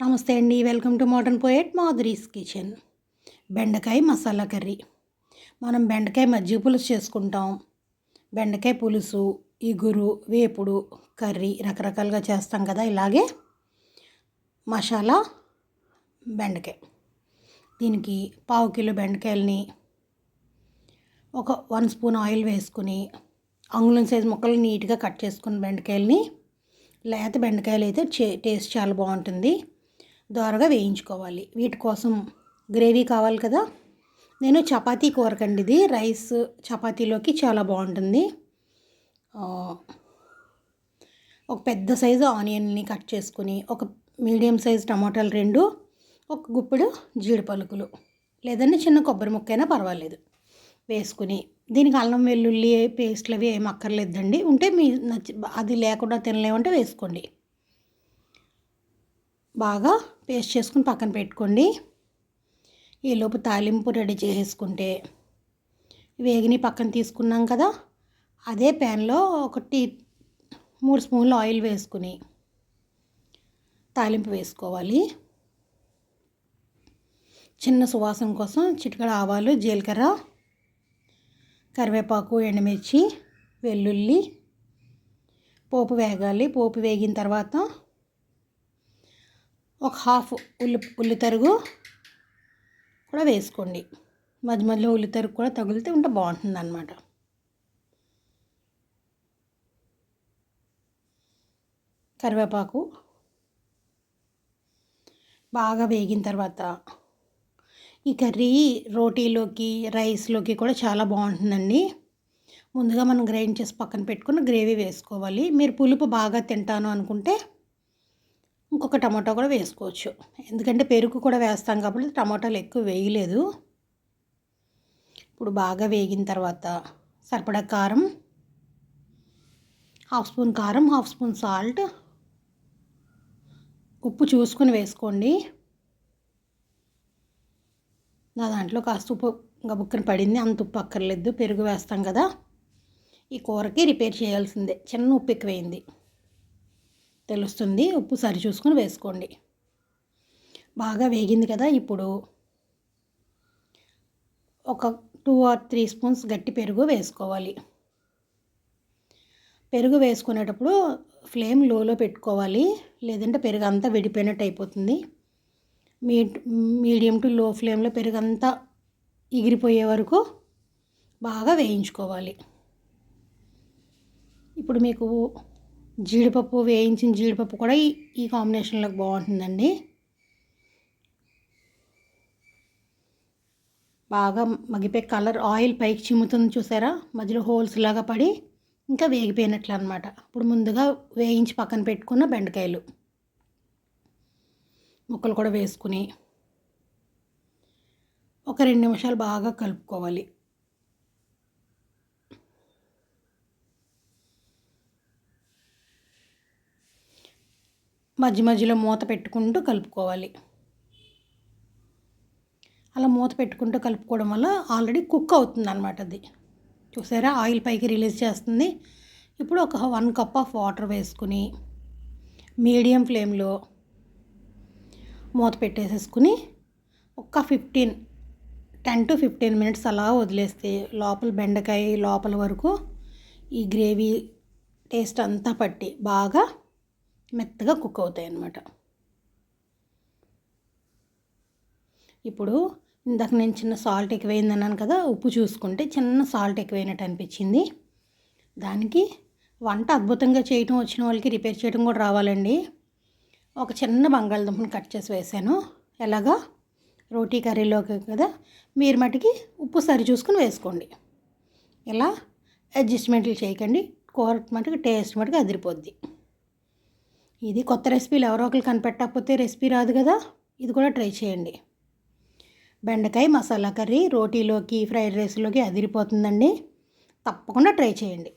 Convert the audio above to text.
నమస్తే అండి. Welcome to modern poet Madhuri's kitchen. బెండకాయ మసాలా కర్రీ. మనం బెండకాయ మజ్జిగ పులుసు చేసుకుంటాం. బెండకాయ పులుసు ఇగురు వేపుడు కర్రీ రకరకాలుగా చేస్తాం కదా. ఇలాగే మసాలా బెండకాయ. దీనికి పావు కిలో బెండకాయలని ఒక వన్ స్పూన్ ఆయిల్ వేసుకుని అంగుళం సైజ్ ముక్కలు నీట్గా కట్ చేసుకుని బెండకాయలని లేత బెండకాయలు అయితే టేస్ట్ చాలా బాగుంటుంది. దోరగా వేయించుకోవాలి. వీటి కోసం గ్రేవీ కావాలి కదా. నేను చపాతీ కూరకండి ఇది రైస్ చపాతీలోకి చాలా బాగుంటుంది. ఒక పెద్ద సైజు ఆనియన్ని కట్ చేసుకుని ఒక మీడియం సైజు టమాటాలు రెండు ఒక గుప్పెడు జీడి పలుకులు లేదంటే చిన్న కొబ్బరి ముక్కైనా పర్వాలేదు. వేసుకుని దీనికి అల్లం వెల్లుల్లి పేస్ట్లు అవి ఏం అక్కర్లేదండి. ఉంటే మీ నచ్చి అది లేకుండా తినలేమంటే వేసుకోండి. బాగా పేస్ట్ చేసుకుని పక్కన పెట్టుకోండి. ఈలోపు తాలింపు రెడీ చేసుకుంటే వేగిని పక్కన తీసుకున్నాం కదా అదే ప్యాన్లో ఒకటి మూడు స్పూన్లు ఆయిల్ వేసుకుని తాలింపు వేసుకోవాలి. చిన్న సువాసన కోసం చిటికడ ఆవాలు జీలకర్ర కరివేపాకు ఎండుమిర్చి వెల్లుల్లి పోపు వేగాలి. పోపు వేగిన తర్వాత ఒక హాఫ్ ఉల్లి ఉల్లి తరుగు కూడా వేసుకోండి. మధ్య మధ్యలో ఉల్లి తరుగు కూడా తగిలితే ఉంటే బాగుంటుంది అనమాట కరివేపాకు బాగా వేగిన తర్వాత ఈ కర్రీ రోటీలోకి రైస్లోకి కూడా చాలా బాగుంటుందండి. ముందుగా మనం గ్రైండ్ చేసి పక్కన పెట్టుకుని గ్రేవీ వేసుకోవాలి. మీరు పులుపు బాగా తింటాను అనుకుంటే ఇంకొక టమాటో కూడా వేసుకోవచ్చు. ఎందుకంటే పెరుగు కూడా వేస్తాం కాబట్టి టమాటాలు ఎక్కువ వేయలేదు. ఇప్పుడు బాగా వేగిన తర్వాత సరిపడా కారం హాఫ్ స్పూన్ కారం హాఫ్ స్పూన్ సాల్ట్ ఉప్పు చూసుకొని వేసుకోండి. నా దాంట్లో కాస్త ఉప్పు గబుక్కన పడింది. అంత ఉప్పు అక్కర్లేదు. పెరుగు వేస్తాం కదా. ఈ కూరకి రిపేర్ చేయాల్సిందే. చిన్న ఉప్పు ఎక్కువైంది. తెలుస్తుంది. ఉప్పు సరి చూసుకొని వేసుకోండి. బాగా వేగింది కదా ఇప్పుడు. ఒక టూ ఆర్ త్రీ స్పూన్స్ గట్టి పెరుగు వేసుకోవాలి. పెరుగు వేసుకునేటప్పుడు ఫ్లేమ్ లోలో పెట్టుకోవాలి. లేదంటే పెరుగు అంతా విడిపోయినట్టు అయిపోతుంది. మీ మీడియం టు లో ఫ్లేమ్లో పెరుగు అంతా ఎగిరిపోయే వరకు బాగా వేయించుకోవాలి. ఇప్పుడు మీకు జీడిపప్పు వేయించిన జీడిపప్పు కూడా ఈ ఈ కాంబినేషన్లోకి బాగుంటుందండి. బాగా మగిపోయి కలర్ ఆయిల్ పైకి చిమ్ముతుంది చూసారా? మధ్యలో హోల్స్ లాగా పడి ఇంకా వేగిపోయినట్లు అనమాట ఇప్పుడు ముందుగా వేయించి పక్కన పెట్టుకున్న బెండకాయలు. ముక్కలు కూడా వేసుకుని ఒక రెండు నిమిషాలు బాగా కలుపుకోవాలి. మధ్య మధ్యలో మూత పెట్టుకుంటూ కలుపుకోవాలి. అలా మూత పెట్టుకుంటూ కలుపుకోవడం వల్ల ఆల్రెడీ కుక్ అవుతుంది అనమాట అది. చూసారా? ఆయిల్ పైకి రిలీజ్ చేస్తుంది. ఇప్పుడు ఒక వన్ కప్ ఆఫ్ వాటర్ వేసుకుని మీడియం ఫ్లేమ్లో మూత పెట్టేసేసుకుని ఒక fifteen ten to fifteen minutes అలా వదిలేస్తే లోపల బెండకాయ లోపల వరకు ఈ గ్రేవీ టేస్ట్ అంతా పట్టి బాగా మెత్తగా కుక్ అవుతాయి అన్నమాట. ఇప్పుడు ఇందాక నేను చిన్న సాల్ట్ ఎక్కువైంది అన్నాను కదా ఉప్పు చూసుకుంటే చిన్న సాల్ట్ ఎక్కువైనట్టు అనిపించింది. దానికి వంట అద్భుతంగా చేయటం వచ్చిన వాళ్ళకి రిపేర్ చేయడం కూడా రావాలండి. ఒక చిన్న బంగాళదుంపని కట్ చేసి వేసాను. ఎలాగా? రోటీ కర్రీలోకి కదా? మీరు మటుకి ఉప్పు సరి చూసుకుని వేసుకోండి. ఇలా అడ్జస్ట్మెంట్లు చేయకండి. కూర మటుకు టేస్ట్ మటుకు అదిరిపోద్ది. ఇది కొత్త రెసిపీలు ఎవరో ఒకరు కనిపెట్టకపోతే రెసిపీ రాదు కదా? ఇది కూడా ట్రై చేయండి. బెండకాయ మసాలా కర్రీ రోటీలోకి ఫ్రైడ్ రైస్లోకి అదిరిపోతుందండి. తప్పకుండా ట్రై చేయండి.